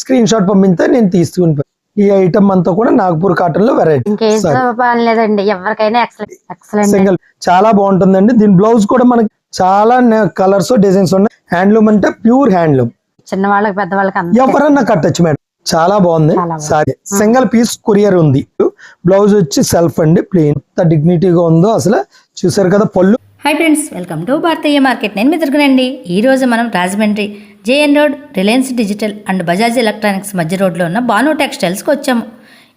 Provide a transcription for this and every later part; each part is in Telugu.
స్క్రీన్ షాట్ పంపిస్తే నేను తీసుకుని ఈ ఐటమ్ అంతా కూడా నాగపూర్ కాటన్లో వెరైటీ ఇంకేం లేదండి. ఎవరికైనా ఎక్సలెంట్ ఎక్సలెంట్ సింగిల్ చాలా బాగుంటుందండి. దీని బ్లౌజ్ కూడా మనకి చాలా కలర్స్ డిజైన్స్ ఉన్నాయి. హ్యాండ్లూమ్ అంటే ప్యూర్ హ్యాండ్లూమ్ చిన్న వాళ్ళకి పెద్ద వాళ్ళకి ఎవరన్నా కట్టచ్చు మేడం. చాలా బాగుంది. సారీ సింగిల్ పీస్ కొరియర్ ఉంది. బ్లౌజ్ వచ్చి సెల్ఫ్ అండి ప్లెయిన్ ఎంత డిగ్నిటీగా ఉందో అసలు చూసారు కదా పళ్ళు. Hi friends welcome to Bharatiya market నేను మిత్రుకునండి ఈరోజు మనం Rajahmundry JN road Reliance Digital and Bajaj electronics మధ్య రోడ్లో ఉన్న బాను టెక్స్టైల్స్కి వచ్చాము.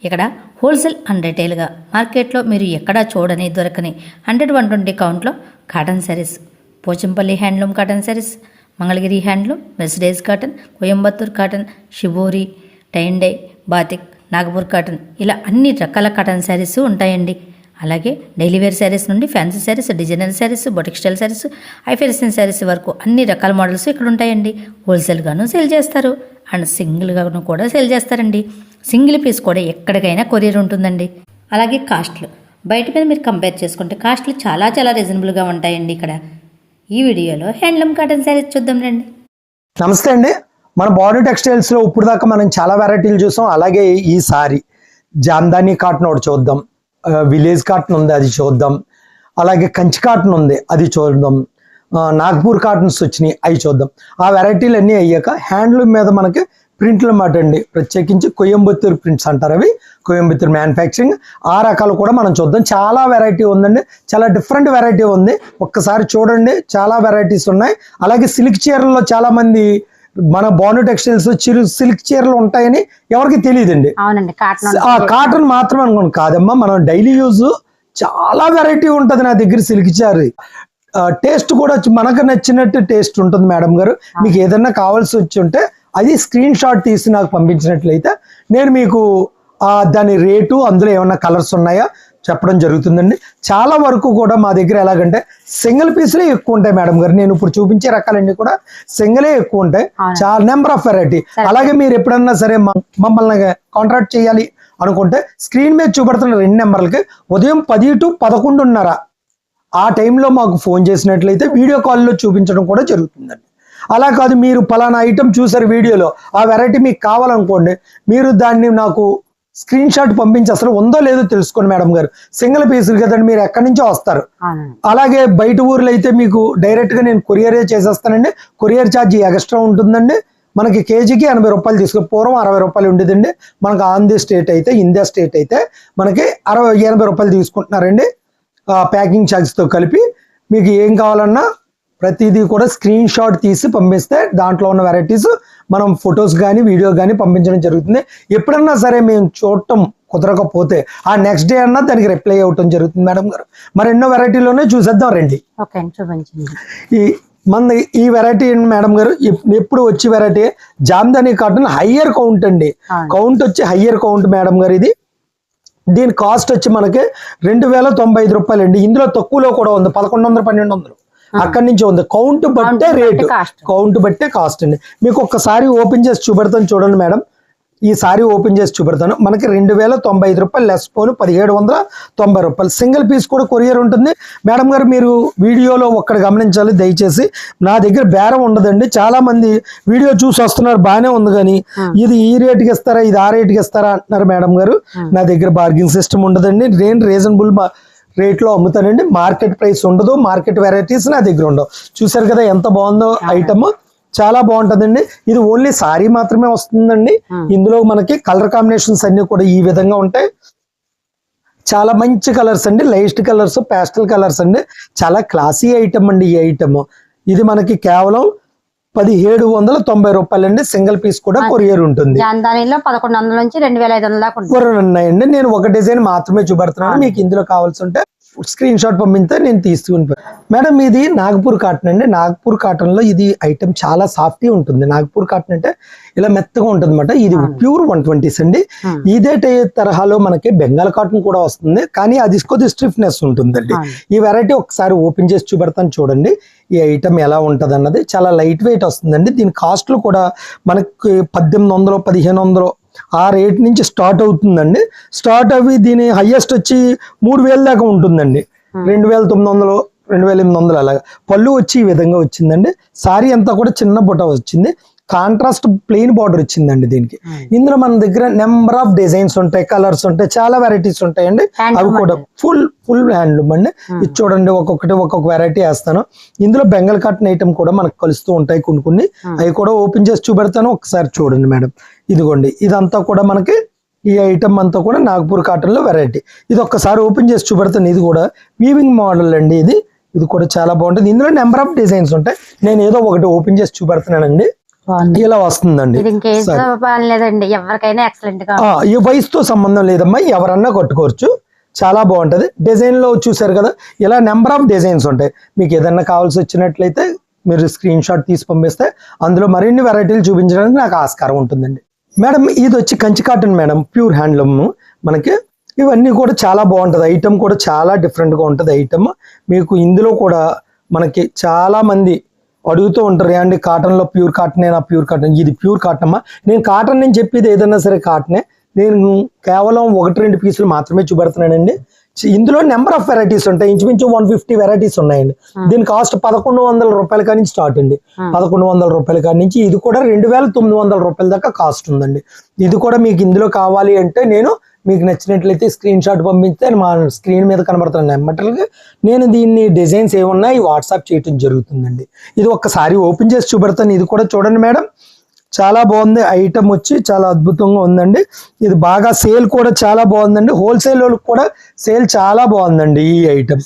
ఇక్కడ హోల్సేల్ అండ్ రిటైల్గా మార్కెట్లో మీరు ఎక్కడా చూడని దొరకని hundred one twenty కౌంట్లో cotton saris. Pochampally handloom cotton saris Mangalagiri handloom mercerised cotton Coimbatore cotton shibori టైండై batik Nagpur cotton ఇలా అన్ని రకాల కాటన్ శారీస్ ఉంటాయండి. అలాగే డైలీ వేర్ శారీస్ నుండి fancy saris designer saris boutique style saris ఐఫెరిసిన్ saris వరకు అన్ని రకాల మోడల్స్ ఇక్కడ ఉంటాయండి. హోల్సేల్గాను సేల్ చేస్తారు. అండ్ సింగిల్గాను కూడా సేల్ చేస్తారండి. సింగిల్ పీస్ కూడా ఎక్కడికైనా కొరియర్ ఉంటుందండి. అలాగే కాస్ట్లు. బయట మీద మీరు కంపేర్ చేసుకుంటే కాస్ట్లు చాలా చాలా రీజనబుల్గా ఉంటాయండి ఇక్కడ. ఈ వీడియోలో హ్యాండ్లూమ్ కాటన్ శారీస్ చూద్దాం రండి. నమస్తే అండి. మన బాడీ టెక్స్టైల్స్లో ఇప్పుడు దాకా మనం చాలా వెరైటీలు చూసాం. అలాగే ఈ సారీ జామ్దాని కాటన్ ఒకటి చూద్దాం. విలేజ్ కాటన్ ఉంది అది చూద్దాం. అలాగే కంచి కాటన్ ఉంది అది చూద్దాం. నాగ్పూర్ కాటన్స్ వచ్చినాయి అవి చూద్దాం. ఆ వెరైటీలు అన్నీ అయ్యాక హ్యాండ్లూమ్ మీద మనకి ప్రింట్లు మాట అండి ప్రత్యేకించి కోయంబత్తూరు ప్రింట్స్ అంటారు అవి. కోయంబత్తూరు మ్యానుఫ్యాక్చరింగ్ ఆ రకాలు కూడా మనం చూద్దాం. చాలా వెరైటీ ఉందండి. చాలా డిఫరెంట్ వెరైటీ ఉంది. ఒక్కసారి చూడండి. చాలా వెరైటీస్ ఉన్నాయి. అలాగే సిల్క్ చీరల్లో చాలామంది మన బాను టెక్స్టైల్స్ చిరు సిల్క్ చీరలు ఉంటాయని ఎవరికి తెలియదండి. అవునండి కాటన్ ఆ కాటన్ మాత్రం అనుకోండి కాదమ్మా మనం డైలీ యూజ్ చాలా వెరైటీ ఉంటది నా దగ్గర సిల్క్ చారీ. టేస్ట్ కూడా మనకు నచ్చినట్టు టేస్ట్ ఉంటుంది మేడం గారు. మీకు ఏదన్నా కావాల్సి వచ్చి ఉంటే అది స్క్రీన్ షాట్ తీసి నాకు పంపించినట్లయితే నేను మీకు ఆ దాని రేటు అందులో ఏమన్నా కలర్స్ ఉన్నాయా? చెప్పడం జరుగుతుందండి. చాలా వరకు కూడా మా దగ్గర ఎలాగంటే సింగిల్ పీస్లే ఎక్కువ ఉంటాయి మేడం గారు. నేను ఇప్పుడు చూపించే రకాలన్నీ కూడా సింగిలే ఎక్కువ ఉంటాయి. చాలా నెంబర్ ఆఫ్ వెరైటీ. అలాగే మీరు ఎప్పుడన్నా సరే మమ్మల్ని కాంట్రాక్ట్ చేయాలి అనుకుంటే స్క్రీన్ మీద చూపెడుతున్న రెండు నెంబర్లకి ఉదయం పది టు పదకొండున్నర ఆ టైంలో మాకు ఫోన్ చేసినట్లయితే వీడియో కాల్లో చూపించడం కూడా జరుగుతుందండి. అలా కాదు మీరు పలానా ఐటమ్ చూసారు వీడియోలో ఆ వెరైటీ మీకు కావాలనుకోండి మీరు దాన్ని నాకు స్క్రీన్ షాట్ పంపించి అసలు ఉందో లేదో తెలుసుకోండి మేడం గారు. సింగిల్ పీసులు కదండి మీరు ఎక్కడి నుంచో వస్తారు. అలాగే బయట ఊర్లో అయితే మీకు డైరెక్ట్గా నేను కొరియరే చేసేస్తానండి. కొరియర్ ఛార్జ్ ఎక్స్ట్రా ఉంటుందండి. మనకి కేజీకి ఎనభై రూపాయలు తీసుకో పూర్వం అరవై రూపాయలు ఉండేదండి. మనకి ఆంధ్ర స్టేట్ అయితే ఇండియా స్టేట్ అయితే మనకి అరవై ఎనభై రూపాయలు తీసుకుంటున్నారండి. ప్యాకింగ్ ఛార్జ్తో కలిపి మీకు ఏం కావాలన్నా ప్రతిదీ కూడా స్క్రీన్ షాట్ తీసి పంపిస్తే దాంట్లో ఉన్న వెరైటీస్ మనం ఫొటోస్ కానీ వీడియో కానీ పంపించడం జరుగుతుంది. ఎప్పుడన్నా సరే మేము చూడటం కుదరకపోతే ఆ నెక్స్ట్ డే అన్నా దానికి రిప్లై అవ్వటం జరుగుతుంది మేడం గారు. మరి ఎన్నో వెరైటీలోనే చూసేద్దాం రండి. ఈ మన ఈ వెరైటీ మేడం గారు? ఎప్- ఎప్పుడు వచ్చి variety Jamdani cotton higher count అండి. కౌంట్ వచ్చి హయ్యర్ కౌంట్ మేడం గారు ఇది. దీని కాస్ట్ వచ్చి మనకి రెండు వేల తొంభై ఐదు రూపాయలు అండి ఇందులో తక్కువలో కూడా ఉంది. పదకొండు వందలు పన్నెండు వందలు. అక్కడి నుంచి ఉంది. కౌంట్ బట్టే రేటు. కౌంట్ బట్టే కాస్ట్ అండి. మీకు ఒక్కసారి ఓపెన్ చేసి చూపెడతాను చూడండి మేడం. ఈ సారీ ఓపెన్ చేసి చూపెడతాను. మనకి రెండు వేల తొంభై ఐదు రూపాయలు లెస్ పోను పదిహేడు వందల తొంభై రూపాయలు. సింగిల్ పీస్ కూడా కొరియర్ ఉంటుంది. మేడం గారు మీరు వీడియోలో ఒక్కడ గమనించాలి. దయచేసి నా దగ్గర బేరం ఉండదండి. చాలా మంది వీడియో చూసి వస్తున్నారు. బాగానే ఉంది కానీ ఇది ఈ రేటుకి ఇస్తారా? ఇది ఆ రేటుకి ఇస్తారా? అంటున్నారు మేడం గారు. నా దగ్గర బార్గింగ్ సిస్టమ్ ఉండదండి. నేను రీజనబుల్ రేట్లో అమ్ముతానండి మార్కెట్ ప్రైస్ ఉండదు మార్కెట్ వెరైటీస్ నా దగ్గర ఉండవు. చూసారు కదా ఎంత బాగుందో ఐటమ్. చాలా బాగుంటుందండి. ఇది ఓన్లీ సారీ మాత్రమే వస్తుందండి. ఇందులో మనకి కలర్ కాంబినేషన్స్ అన్ని కూడా ఈ విధంగా ఉంటాయి. చాలా మంచి కలర్స్ అండి. లైస్ట్ కలర్స్ పేస్టల్ కలర్స్ అండి. చాలా క్లాసీ ఐటమ్ అండి ఈ ఐటమ్. ఇది మనకి కేవలం పదిహేడు వందల తొంభై రూపాయలు అండి సింగిల్ పీస్ కూడా కొరియర్ ఉంటుంది. జాన్దానిలో పదకొండు వందల నుంచి రెండు వేల ఐదు వందల కూరలు ఉన్నాయండి. నేను ఒక డిజైన్ మాత్రమే చూపెడుతున్నాను. మీకు ఇందులో కావాల్సి ఉంటే స్క్రీన్ షాట్ పంపిస్తే నేను తీసుకుని మేడం ఇది నాగపూర్ కాటన్ అండి. నాగపూర్ కాటన్లో ఇది ఐటమ్ చాలా సాఫ్టీ ఉంటుంది. నాగపూర్ కాటన్ అంటే ఇలా మెత్తగా ఉంటుంది అనమాట ఇది ప్యూర్ వన్ ట్వంటీస్ అండి. ఇదే తరహాలో మనకి బెంగాల్ కాటన్ కూడా వస్తుంది. కానీ అది కొద్ది స్టిఫ్నెస్ ఉంటుందండి. ఈ వెరైటీ ఒకసారి ఓపెన్ చేసి చూపెడతాను చూడండి. ఈ ఐటమ్ ఎలా ఉంటది అన్నది చాలా లైట్ వెయిట్ వస్తుందండి. దీని కాస్ట్లు కూడా మనకి పద్దెనిమిది వందలు పదిహేను వందలు ఆ రేట్ నుంచి స్టార్ట్ అవుతుందండి. స్టార్ట్ అవి దీని హైయెస్ట్ వచ్చి మూడు వేల దాకా ఉంటుందండి. రెండు వేల తొమ్మిది వందలు రెండు వేల ఎనిమిది వందలు అలాగా. పళ్ళు వచ్చి ఈ విధంగా వచ్చిందండి. సారీ అంతా కూడా చిన్న బుట్ట వచ్చింది. కాంట్రాస్ట్ ప్లెయిన్ బార్డర్ ఇచ్చిందండి దీనికి. ఇందులో మన దగ్గర నెంబర్ ఆఫ్ డిజైన్స్ ఉంటాయి కలర్స్ ఉంటాయి చాలా వెరైటీస్ ఉంటాయండి. అవి కూడా ఫుల్ ఫుల్ హ్యాండ్లూమ్ అండి. ఇది చూడండి ఒక్కొక్కటి ఒక్కొక్క వెరైటీ వేస్తాను. ఇందులో బెంగల్ కాటన్ ఐటమ్ కూడా మనకు కలుస్తూ ఉంటాయి కొన్ని కొన్ని. అవి కూడా ఓపెన్ చేసి చూపెడతాను ఒకసారి చూడండి మేడం. ఇదిగోండి ఇదంతా కూడా మనకి ఈ ఐటమ్ అంతా కూడా నాగపూర్ కాటన్లో వెరైటీ. ఇది ఒక్కసారి ఓపెన్ చేసి చూపెడతాను ఇది కూడా వీవింగ్ మోడల్ అండి ఇది. ఇది కూడా చాలా బాగుంటుంది. ఇందులో నెంబర్ ఆఫ్ డిజైన్స్ ఉంటాయి. నేను ఏదో ఒకటి ఓపెన్ చేసి చూపెడుతున్నానండి ఇలా వస్తుందండి? లేదండి ఎవరికైనా ఎక్సలెంట్గా ఆ, ఈ వయసుతో సంబంధం లేదమ్మా. ఎవరన్నా కట్టుకోవచ్చు. చాలా బాగుంటది. డిజైన్లో చూసారు కదా ఇలా నెంబర్ ఆఫ్ డిజైన్స్ ఉంటాయి. మీకు ఏదన్నా కావాల్సి వచ్చినట్లయితే మీరు స్క్రీన్ షాట్ తీసి పంపిస్తే అందులో మరిన్ని వెరైటీలు చూపించడానికి నాకు ఆస్కారం ఉంటుందండి. మేడం ఇది వచ్చి Kanchi cotton madam pure handloom మనకి ఇవన్నీ కూడా చాలా బాగుంటది. ఐటమ్ కూడా చాలా డిఫరెంట్గా ఉంటది. ఐటమ్ మీకు ఇందులో కూడా మనకి చాలా మంది అడుగుతూ ఉంటారు అండి కాటన్లో ప్యూర్ కాటనే నా ప్యూర్ కాటన్? ఇది ప్యూర్ కాటన్ అమ్మా. నేను కాటన్ నేను చెప్పేది ఏదైనా సరే కాటనే. నేను కేవలం ఒకటి రెండు పీసులు మాత్రమే చూపెడుతున్నానండి. ఇందులో నెంబర్ ఆఫ్ వెరైటీస్ ఉంటాయి. ఇంచుమించు వన్ ఫిఫ్టీ వెరైటీస్ ఉన్నాయండి. దీని కాస్ట్ పదకొండు వందల రూపాయల కాడి నుంచి స్టార్ట్ అండి. పదకొండు వందల రూపాయల కాడి నుంచి ఇది కూడా రెండు వేల తొమ్మిది వందల రూపాయల దాకా కాస్ట్ ఉందండి. ఇది కూడా మీకు ఇందులో కావాలి అంటే నేను మీకు నచ్చినట్లయితే స్క్రీన్ షాట్ పంపిస్తే మా స్క్రీన్ మీద కనబడుతున్న నెంబర్కి నేను దీన్ని డిజైన్స్ ఏమున్నాయి వాట్సాప్ చేయటం జరుగుతుందండి. ఇది ఒక్కసారి ఓపెన్ చేసి చూపెడతాను. ఇది కూడా చూడండి మేడం. చాలా బాగుంది. ఐటమ్ వచ్చి చాలా అద్భుతంగా ఉందండి. ఇది బాగా సేల్ కూడా చాలా బాగుందండి. హోల్సేల్ వాళ్ళకి కూడా సేల్ చాలా బాగుందండి ఈ ఐటమ్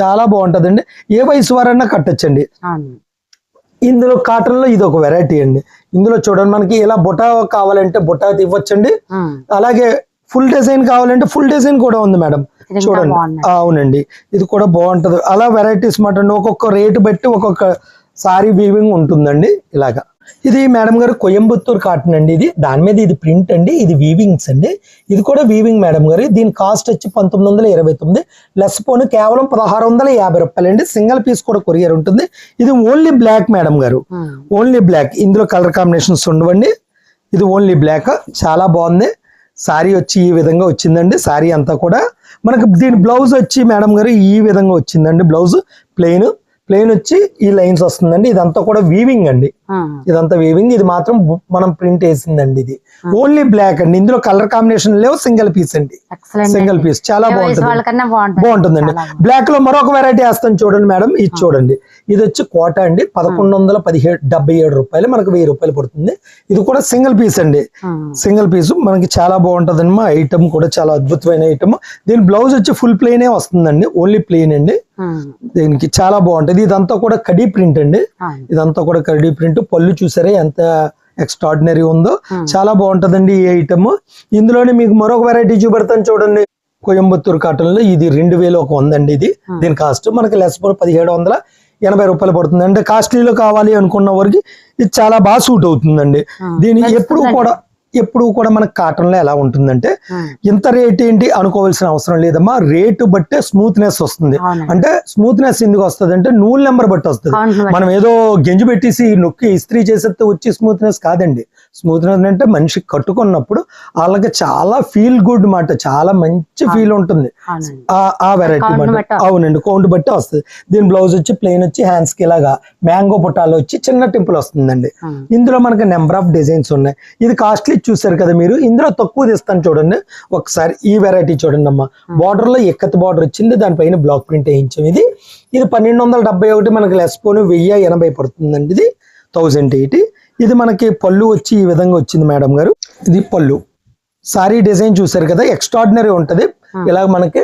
చాలా బాగుంటదండి. ఏ వయసు వారైనా కట్టచ్చండి. ఇందులో కాటన్లో ఇది ఒక వెరైటీ అండి. ఇందులో చూడండి మనకి ఇలా బుటా కావాలంటే బుటా ఇవ్వచ్చండి. అలాగే ఫుల్ డిజైన్ కావాలంటే ఫుల్ డిజైన్ కూడా ఉంది మేడం చూడండి. అవునండి. ఇది కూడా బాగుంటది. అలా వెరైటీస్ మాట ఒక్కొక్క రేటు బట్టి ఒక్కొక్క సారీ వీవింగ్ ఉంటుందండి ఇలాగా. ఇది మేడం గారు కోయంబత్తూర్ కాటన్ అండి ఇది. దాని మీద ఇది ప్రింట్ అండి. ఇది వీవింగ్స్ అండి. ఇది కూడా వీవింగ్ మేడం గారు. దీని కాస్ట్ వచ్చి పంతొమ్మిది వందల ఇరవై తొమ్మిది. లెస్ పోను కేవలం పదహారు వందల యాభై రూపాయలు అండి. సింగిల్ పీస్ కూడా కొరియర్ ఉంటుంది. ఇది ఓన్లీ బ్లాక్ మేడం గారు. ఓన్లీ బ్లాక్ ఇందులో కలర్ కాంబినేషన్స్ ఉండవండి. ఇది ఓన్లీ బ్లాక్ చాలా బాగుంది. సారీ వచ్చి ఈ విధంగా వచ్చిందండి. సారీ అంతా కూడా మనకు దీని బ్లౌజ్ వచ్చి మేడం గారు ఈ విధంగా వచ్చిందండి. బ్లౌజ్ ప్లెయిన్ ప్లెయిన్ వచ్చి ఈ లైన్స్ వస్తుందండి. ఇదంతా కూడా వీవింగ్ అండి. ఇదంతా వీవింగ్ ఇది మాత్రం మనం ప్రింట్ వేసిందండి ఇది. ఓన్లీ బ్లాక్ అండి. ఇందులో కలర్ కాంబినేషన్ లేవు సింగిల్ పీస్ అండి. సింగిల్ పీస్ చాలా బాగుంటుంది. బాగుంటుందండి. బ్లాక్లో మరొక వెరైటీ వేస్తాను చూడండి మేడం. ఇది చూడండి. ఇది వచ్చి కోట అండి. పదకొండు వందల పదిహేడు డెబ్బై ఏడు రూపాయలు మనకు వెయ్యి రూపాయలు పడుతుంది. ఇది కూడా సింగిల్ పీస్ అండి. సింగిల్ పీస్ మనకి చాలా బాగుంటుంది ఐటమ్ కూడా చాలా అద్భుతమైన ఐటమ్. దీని బ్లౌజ్ వచ్చి ఫుల్ ప్లెయినే వస్తుందండి. ఓన్లీ ప్లెయిన్ అండి. దీనికి చాలా బాగుంటుంది. ఇదంతా కూడా కడీ ప్రింట్ అండి. ఇదంతా కూడా కడీ ప్రింట్. పళ్ళు చూసారే ఎంత ఎక్స్ట్రాడినరీ ఉందో. చాలా బాగుంటదండి ఈ ఐటమ్. ఇందులోనే మీకు మరొక వెరైటీ చూపెడతాను చూడండి. కోయంబత్తూర్ కాటన్లో ఇది రెండు వేలు ఒక వందండి ఇది. దీని కాస్ట్ మనకి లెస్ పదిహేడు వందల ఎనభై రూపాయలు పడుతుంది అంటే కాస్ట్లీలో కావాలి అనుకున్న వరకు ఇది చాలా బాగా సూట్ అవుతుందండి. దీని ఎప్పుడు. కూడా ఎప్పుడు కూడా మనకి కాటన్లో ఎలా ఉంటుందంటే. ఇంత రేట్ ఏంటి అనుకోవాల్సిన అవసరం లేదమ్మా. రేటు బట్టే స్మూత్నెస్ వస్తుంది. అంటే స్మూత్నెస్ ఎందుకు వస్తుంది అంటే నూలు నెంబర్ బట్టి వస్తుంది. మనం ఏదో గెంజి పెట్టేసి నొక్కి ఇస్త్రీ చేసేస్తే వచ్చి స్మూత్నెస్ కాదండి. స్మూత్నెస్ అంటే మనిషి కట్టుకున్నప్పుడు వాళ్ళకి చాలా ఫీల్ గుడ్ మాట చాలా మంచి ఫీల్ ఉంటుంది. ఆ- ఆ వెరైటీ మాట. అవునండి కౌంట్ బట్టి వస్తుంది. దీని బ్లౌజ్ వచ్చి ప్లెయిన్ వచ్చి హ్యాండ్స్కి ఇలాగా మ్యాంగో పుట్టాలు వచ్చి చిన్న టెంపుల్ వస్తుందండి. ఇందులో మనకి నెంబర్ ఆఫ్ డిజైన్స్ ఉన్నాయి. ఇది కాస్ట్లీ చూసారు కదా మీరు? ఇందులో తక్కువ తీస్తాను చూడండి. ఒకసారి ఈ వెరైటీ చూడండి అమ్మా. బార్డర్లో ఎక్కత్ బార్డర్ వచ్చింది? దానిపైన బ్లాక్ ప్రింట్ వేయించాం ఇది. ఇది పన్నెండు వందల డెబ్బై ఒకటి మనకి లెస్ పోను వెయ్యి ఎనభై పడుతుందండి ఇది. థౌజండ్ ఎయిటీ ఇది మనకి పళ్ళు వచ్చి ఈ విధంగా వచ్చింది మేడం గారు. ఇది పళ్ళు. సారీ డిజైన్ చూసారు కదా? ఎక్స్ట్రాడినరీ ఉంటది. ఇలా మనకి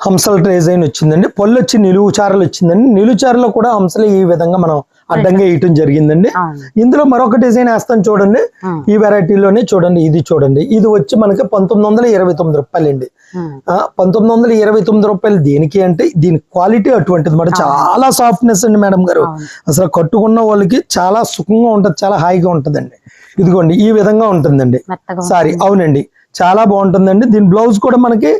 హంసల డిజైన్ వచ్చిందండి. పళ్ళు వచ్చి నిలువు చారలు వచ్చిందండి. నిలువు చారలో కూడా హంసలు ఈ విధంగా మనం అడ్డంగా వేయటం జరిగిందండి. ఇందులో మరొక డిజైన్ వేస్తాను చూడండి. ఈ వెరైటీలోనే చూడండి ఇది చూడండి. ఇది వచ్చి మనకి పంతొమ్మిది వందల ఇరవై తొమ్మిది రూపాయలండి ఉమ్. ఆ, పంతొమ్మిది వందల ఇరవై తొమ్మిది రూపాయలు దేనికి అంటే దీని క్వాలిటీ అటువంటిది మరి చాలా సాఫ్ట్నెస్ అండి మేడం గారు. అసలు కట్టుకున్న వాళ్ళకి చాలా సుఖంగా ఉంటది చాలా హాయిగా ఉంటదండి. ఇదిగోండి ఈ విధంగా ఉంటుందండి. సారీ అవునండి. చాలా బాగుంటుందండి. దీని బ్లౌజ్ కూడా మనకి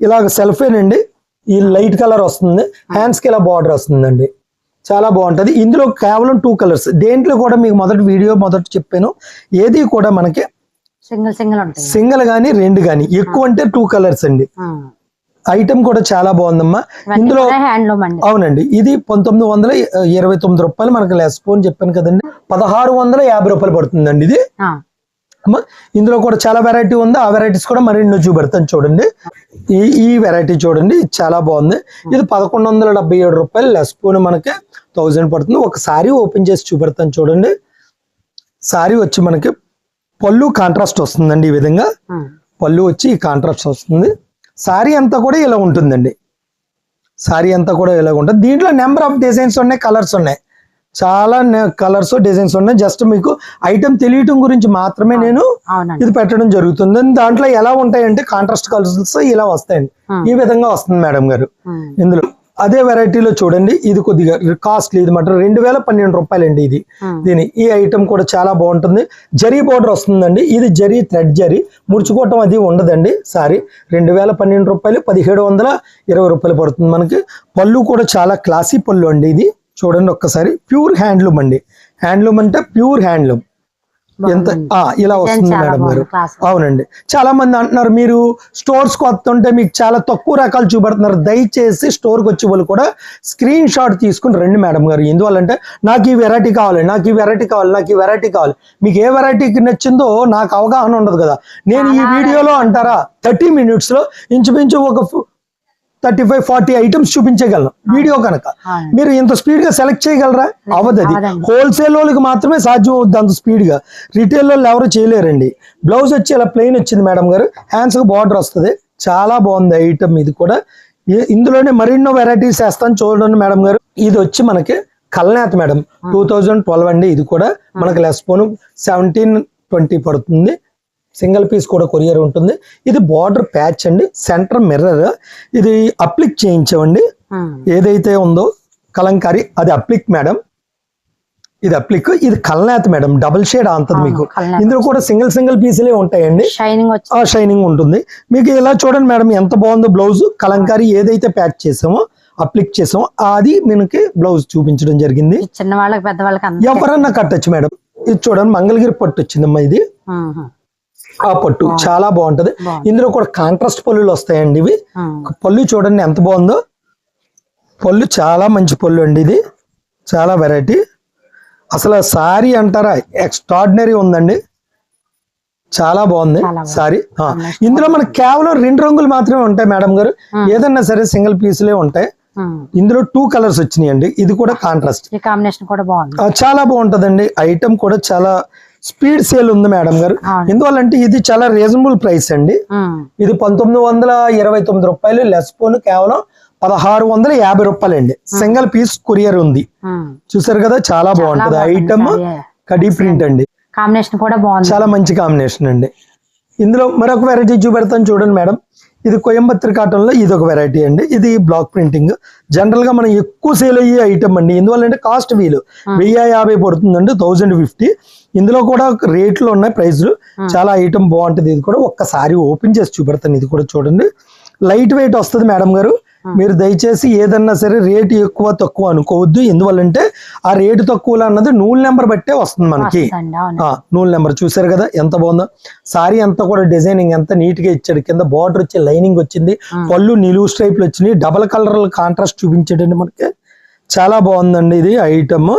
ఇలాగ సెల్ఫేనండి ఈ లైట్ కలర్ వస్తుంది. హ్యాండ్స్కి ఇలా బార్డర్ వస్తుందండి. చాలా బాగుంటది. ఇందులో కేవలం టూ కలర్స్ దేంట్లో కూడా మీకు మొదటి వీడియో మొదట చెప్పాను. ఏది కూడా మనకి సింగిల్ సింగిల్ సింగిల్ గానీ రెండు గానీ. ఎక్కువ అంటే టూ కలర్స్ అండి. ఐటమ్ కూడా చాలా బాగుందమ్మా. ఇందులో అవునండి. ఇది పంతొమ్మిది వందల ఇరవై తొమ్మిది రూపాయలు మనకు లెస్ ఫోన్ చెప్పాను కదండి. పదహారు వందల యాభై రూపాయలు పడుతుందండి ఇది. అమ్మా ఇందులో కూడా చాలా వెరైటీ ఉంది. ఆ వెరైటీస్ కూడా మరిన్నో చూపెడతాను చూడండి. ఈ ఈ వెరైటీ చూడండి. చాలా బాగుంది. ఇది పదకొండు వందల డెబ్బై ఏడు రూపాయలు లెస్ ఫోన్ మనకి థౌజండ్ పడుతుంది. ఒక సారీ ఓపెన్ చేసి చూపెడతాను చూడండి. సారీ వచ్చి మనకి పళ్ళు కాంట్రాస్ట్ వస్తుందండి ఈ విధంగా. పళ్ళు వచ్చి ఈ కాంట్రాస్ట్ వస్తుంది. సారీ అంతా కూడా ఇలా ఉంటుందండి. సారీ అంతా కూడా ఇలా ఉంటుంది. దీంట్లో నెంబర్ ఆఫ్ డిజైన్స్ ఉన్నాయి కలర్స్ ఉన్నాయి. చాలా కలర్స్ డిజైన్స్ ఉన్నాయి. జస్ట్ మీకు ఐటమ్ తెలియటం గురించి మాత్రమే నేను ఇది పెట్టడం జరుగుతుంది. దాంట్లో ఎలా ఉంటాయంటే కాంట్రాస్ట్ కలర్స్ ఇలా వస్తాయండి. ఈ విధంగా వస్తుంది మేడం గారు. ఇందులో అదే వెరైటీలో చూడండి. ఇది కొద్దిగా కాస్ట్లీ ఇది మాట రెండు వేల పన్నెండు రూపాయలండి ఇది. దీని ఈ ఐటమ్ కూడా చాలా బాగుంటుంది. జరీ బోర్డర్ వస్తుందండి. ఇది జరీ థ్రెడ్ జరీ. ముడుచుకోవటం అది ఉండదండి. సారీ రెండు వేల పన్నెండు రూపాయలు పదిహేడు వందల ఇరవై రూపాయలు పడుతుంది మనకి. పళ్ళు కూడా చాలా క్లాసీ పళ్ళు అండి ఇది. చూడండి ఒక్కసారి. ప్యూర్ హ్యాండ్లూమ్ అండి. హ్యాండ్లూమ్ అంటే ప్యూర్ హ్యాండ్లూమ్. ఎంత? ఇలా వస్తుంది మేడం గారు. అవునండి. చాలా మంది అంటున్నారు మీరు స్టోర్స్కి వస్తుంటే మీకు చాలా తక్కువ రకాలు చూపెడుతున్నారు. దయచేసి స్టోర్కి వచ్చే వాళ్ళు కూడా స్క్రీన్ షాట్ తీసుకుని రండి మేడం గారు. ఎందువల్లంటే నాకు ఈ వెరైటీ కావాలి నాకు ఈ వెరైటీ కావాలి నాకు ఈ వెరైటీ కావాలి. మీకు ఏ వెరైటీకి నచ్చిందో నాకు అవగాహన ఉండదు కదా. నేను ఈ వీడియోలో అంటారా థర్టీ మినిట్స్లో ఇంచుమించు ఒక థర్టీ ఫైవ్ ఫార్టీ ఐటమ్స్ చూపించగలను వీడియో కనుక. మీరు ఇంత స్పీడ్గా సెలెక్ట్ చేయగలరా? అవ్వదు అది. హోల్సేల్ వాళ్ళకి మాత్రమే సాధ్యం అవుద్ది అంత స్పీడ్గా రిటైల్ వాళ్ళు ఎవరు చేయలేరండి. బ్లౌజ్ వచ్చి ఇలా ప్లెయిన్ వచ్చింది మేడం గారు. హ్యాండ్స్కి బార్డర్ వస్తుంది. చాలా బాగుంది ఐటమ్ ఇది కూడా. ఇందులోనే మరెన్నో వెరైటీస్ వేస్తాను చూడండి మేడం గారు. ఇది వచ్చి మనకి కల్నాథ్ మేడం. టూ థౌజండ్ ట్వెల్వ్ అండి ఇది కూడా. మనకి లెస్ పోను సెవెంటీన్ ట్వంటీ పడుతుంది. సింగిల్ పీస్ కూడా కొరియర్ ఉంటుంది. ఇది బార్డర్ ప్యాచ్ అండి సెంటర్ మిర్రర్. ఇది అప్లిక్ చేయించామండి ఉమ్, ఏదైతే ఉందో కలంకారీ అది అప్లిక్ మేడం. ఇది అప్లిక్ ఇది కల్నాథ్ మేడం డబుల్ షేడ్ అంతది మీకు. ఇందులో కూడా సింగిల్ సింగిల్ పీసులే ఉంటాయండి. షైనింగ్ షైనింగ్ ఉంటుంది. మీకు ఇలా చూడండి మేడం ఎంత బాగుందో బ్లౌజ్. కలంకారీ ఏదైతే ప్యాక్ చేసామో అప్లిక్ చేసామో అది మనకి బ్లౌజ్ చూపించడం జరిగింది. చిన్న వాళ్ళకి పెద్ద వాళ్ళకి. ఎవరన్నా కట్టచ్చు మేడం. ఇది చూడండి మంగళగిరి పట్టు వచ్చిందమ్మా ఇది. ఆ పట్టు చాలా బాగుంటది. ఇందులో కూడా కాంట్రాస్ట్ పళ్ళులు వస్తాయండి ఇవి. పళ్ళు చూడండి ఎంత బాగుందో. పళ్ళు చాలా మంచి పళ్ళు అండి ఇది. చాలా వెరైటీ అసలు సారీ అంటారా ఎక్స్ట్రాడినరీ ఉందండి. చాలా బాగుంది. సారీ. ఇందులో మనకి కేవలం రెండు రంగులు మాత్రమే ఉంటాయి మేడం గారు. ఏదన్నా సరే సింగిల్ పీసులే ఉంటాయి. ఇందులో టూ కలర్స్ వచ్చినాయండి. ఇది కూడా కాంట్రాస్ట్ కాంబినేషన్ కూడా బాగుంది. చాలా బాగుంటదండి. ఐటమ్ కూడా చాలా స్పీడ్ సేల్ ఉంది మేడం గారు. అవును. ఎందువల్లంటే ఇది చాలా రీజనబుల్ ప్రైస్ అండి. ఇది పంతొమ్మిది వందల ఇరవై తొమ్మిది రూపాయలు లెస్ పోను కేవలం పదహారు వందల యాభై రూపాయలు అండి సింగిల్ పీస్ కొరియర్ ఉంది. చూసారు కదా చాలా బాగుంటది. ఐటమ్. కడీ ప్రింట్ అండి. కాంబినేషన్ కూడా బాగుంది. చాలా మంచి కాంబినేషన్ అండి. ఇందులో మరొక వెరైటీ చూపెడతాను చూడండి మేడం. ఇది కోయంబత్తూర్ కాటన్లో ఇది ఒక వెరైటీ అండి. ఇది బ్లాక్ ప్రింటింగ్ జనరల్గా మనం ఎక్కువ సేల్ అయ్యే ఐటమ్ అండి. ఎందువల్లంటే కాస్ట్ వీలు. వెయ్యి యాభై పడుతుందండి థౌజండ్ ఫిఫ్టీ ఇందులో కూడా రేట్లు ఉన్నాయి ప్రైస్లు. చాలా ఐటమ్ బాగుంటుంది. ఇది కూడా ఒక్కసారి ఓపెన్ చేసి చూపెడతాను. ఇది కూడా చూడండి. లైట్ వెయిట్ వస్తుంది మేడం గారు. మీరు దయచేసి ఏదన్నా సరే రేటు ఎక్కువ తక్కువ అనుకోవద్దు. ఎందువల్లంటే ఆ రేటు తక్కువలో అన్నది నూలు నెంబర్ బట్టే వస్తుంది మనకి. నూలు నెంబర్ చూసారు కదా ఎంత బాగుందో. సారీ అంతా కూడా డిజైనింగ్ ఎంత నీట్గా ఇచ్చాడు. కింద బార్డర్ వచ్చి లైనింగ్ వచ్చింది. పళ్ళు నిలువు స్ట్రైప్లు వచ్చినాయి. డబల్ కలర్ కాంట్రాస్ట్ చూపించాడండి మనకి. చాలా బాగుందండి ఇది ఐటమ్.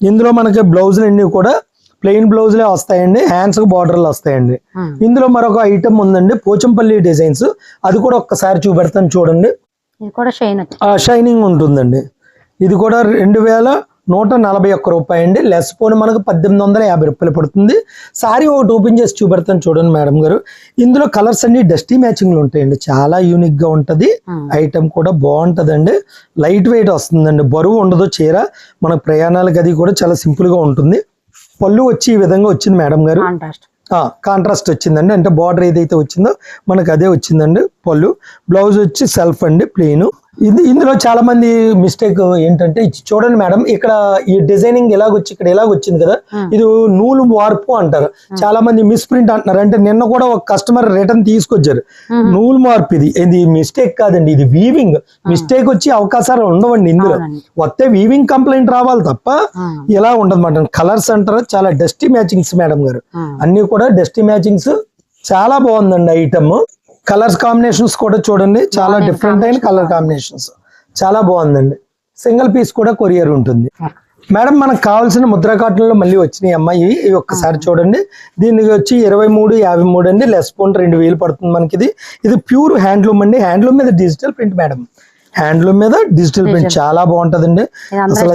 ఇందులో మనకి బ్లౌజులు అన్ని కూడా ప్లెయిన్ బ్లౌజులే వస్తాయండి హ్యాండ్స్కు బార్డర్లు వస్తాయండి. ఇందులో మరొక ఐటమ్ ఉందండి పోచంపల్లి డిజైన్స్. అది కూడా ఒక్కసారి చూపెడతాను చూడండి. షైనింగ్ ఉంటుందండి. ఇది కూడా రెండు వేల నూట నలభై ఒక్క రూపాయి అండి. లెస్ పోను మనకు పద్దెనిమిది వందల యాభై రూపాయలు పడుతుంది. సారీ ఒకటి ఓపెన్ చేసి చూపెడతాను చూడండి మేడం గారు. ఇందులో కలర్స్ అన్ని డస్టీ మ్యాచింగ్లు ఉంటాయండి. చాలా యూనిక్గా ఉంటది. ఐటమ్ కూడా బాగుంటదండి. లైట్ వెయిట్ వస్తుందండి. బరువు ఉండదు చీర. మన ప్రయాణాలకు అది కూడా చాలా సింపుల్గా ఉంటుంది. పళ్ళు వచ్చి ఈ విధంగా వచ్చింది మేడం గారు. కాంట్రాస్ట్. కాంట్రాస్ట్ వచ్చిందండి. అంటే బార్డర్ ఏదైతే వచ్చిందో మనకు అదే వచ్చిందండి పళ్ళు. బ్లౌజ్ వచ్చి సెల్ఫ్ అండి ప్లెయిన్. ఇది ఇందులో చాలా మంది మిస్టేక్ ఏంటంటే చూడండి మేడం ఇక్కడ ఈ డిజైనింగ్ ఎలాగొచ్చి ఇక్కడ ఎలాగ వచ్చింది కదా ఇది నూలు వార్పు అంటారు. చాలా మంది మిస్ ప్రింట్ అంటున్నారు. అంటే నిన్న కూడా ఒక కస్టమర్ రిటర్న్ తీసుకొచ్చారు. నూలు మార్పు ఇది. ఇది మిస్టేక్ కాదండి ఇది వీవింగ్ మిస్టేక్ వచ్చి అవకాశాలు ఉండవండి ఇందులో. వస్తే వీవింగ్ కంప్లైంట్ రావాలి తప్ప ఇలా ఉండదు మేడం. కలర్స్ అంటారు చాలా డస్టీ మ్యాచింగ్స్ మేడం గారు. అన్ని కూడా డస్టీ మ్యాచింగ్స్ చాలా బాగుందండి ఐటమ్ కలర్స్ కాంబినేషన్స్ కూడా చూడండి. చాలా డిఫరెంట్ అయిన కలర్ కాంబినేషన్స్. చాలా బాగుందండి. సింగిల్ పీస్ కూడా కొరియర్ ఉంటుంది. మేడం మనకు కావాల్సిన ముద్ర కాటన్లో మళ్ళీ వచ్చినాయి అమ్మాయి ఇవి. ఒక్కసారి చూడండి. దీనికి వచ్చి ఇరవై మూడు యాభై మూడు అండి. లెస్ పౌండ్ రెండు వేలు పడుతుంది మనకి ఇది ఇది ప్యూర్ హ్యాండ్లూమ్ అండి. హ్యాండ్లూమ్ మీద డిజిటల్ ప్రింట్ మేడం హ్యాండ్లూమ్ మీద డిజిటల్ ప్రింట్ చాలా బాగుంటదండి. అసలు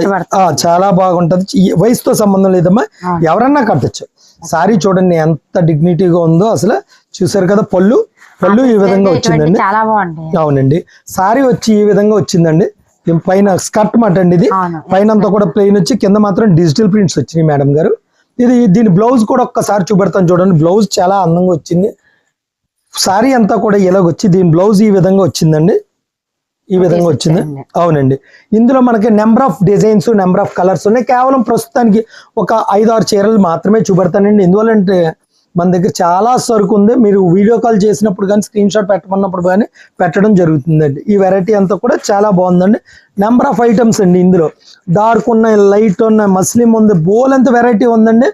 చాలా బాగుంటది. వయసుతో సంబంధం లేదమ్మా. ఎవరన్నా కట్టచ్చు. సారీ చూడండి ఎంత డిగ్నిటీగా ఉందో అసలు. చూసారు కదా పళ్ళు? పళ్ళు ఈ విధంగా వచ్చిందండి. చాలా అవునండి. సారీ వచ్చి ఈ విధంగా వచ్చిందండి. పైన స్కర్ట్ మాట అండి ఇది. పైన అంతా కూడా ప్లెయిన్ వచ్చి కింద మాత్రం డిజిటల్ ప్రింట్స్ వచ్చినాయి మేడం గారు. ఇది దీని బ్లౌజ్ కూడా ఒక్కసారి చూపెడతాను చూడండి. బ్లౌజ్ చాలా అందంగా వచ్చింది. సారీ అంతా కూడా ఇలాగొచ్చి దీని బ్లౌజ్ ఈ విధంగా వచ్చిందండి. ఈ విధంగా వచ్చింది. అవునండి. ఇందులో మనకి number of designs number of colours ఉన్నాయి. కేవలం ప్రస్తుతానికి ఒక ఐదు ఆరు చీరలు మాత్రమే చూపెడతానండి. ఎందువల్లంటే మన దగ్గర చాలా సరుకు ఉంది. మీరు వీడియో కాల్ చేసినప్పుడు కానీ స్క్రీన్ షాట్ పెట్టమన్నప్పుడు కానీ పెట్టడం జరుగుతుందండి. ఈ వెరైటీ అంతా కూడా చాలా బాగుందండి. నెంబర్ ఆఫ్ ఐటమ్స్ అండి ఇందులో. డార్క్ ఉన్నాయి లైట్ ఉన్నాయి మస్లిం ఉంది బోల్ ఎంత వెరైటీ ఉందండి.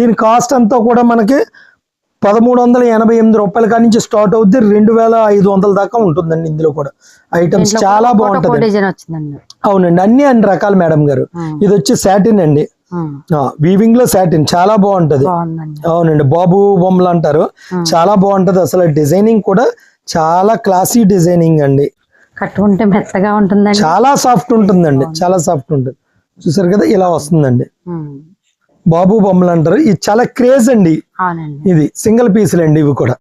దీని కాస్ట్ అంతా కూడా మనకి పదమూడు వందల ఎనభై ఎనిమిది రూపాయల కాడి నుంచి స్టార్ట్ అవుద్ది. రెండు వేల ఐదు వందల దాకా ఉంటుందండి ఇందులో కూడా. ఐటమ్స్ చాలా బాగుంటది అవునండి అన్ని అన్ని రకాలు మేడం గారు. ఇది వచ్చి సాటిన్ అండి. వీవింగ్లో సాటిన్ చాలా బాగుంటది. అవునండి బాబు బొమ్మలు అంటారు. చాలా బాగుంటది అసలు డిజైనింగ్ కూడా. చాలా క్లాసీ డిజైనింగ్ అండి. కట్టుకుంటే మెత్తగా ఉంటుందండి. చాలా సాఫ్ట్ ఉంటుందండి చాలా సాఫ్ట్ ఉంటుంది. చూసారు కదా ఇలా వస్తుందండి. బాబు బొమ్మలు అంటారు. ఇది చాలా క్రేజ్ అండి. ఇది సింగిల్ పీసులు అండి ఇవి కూడా.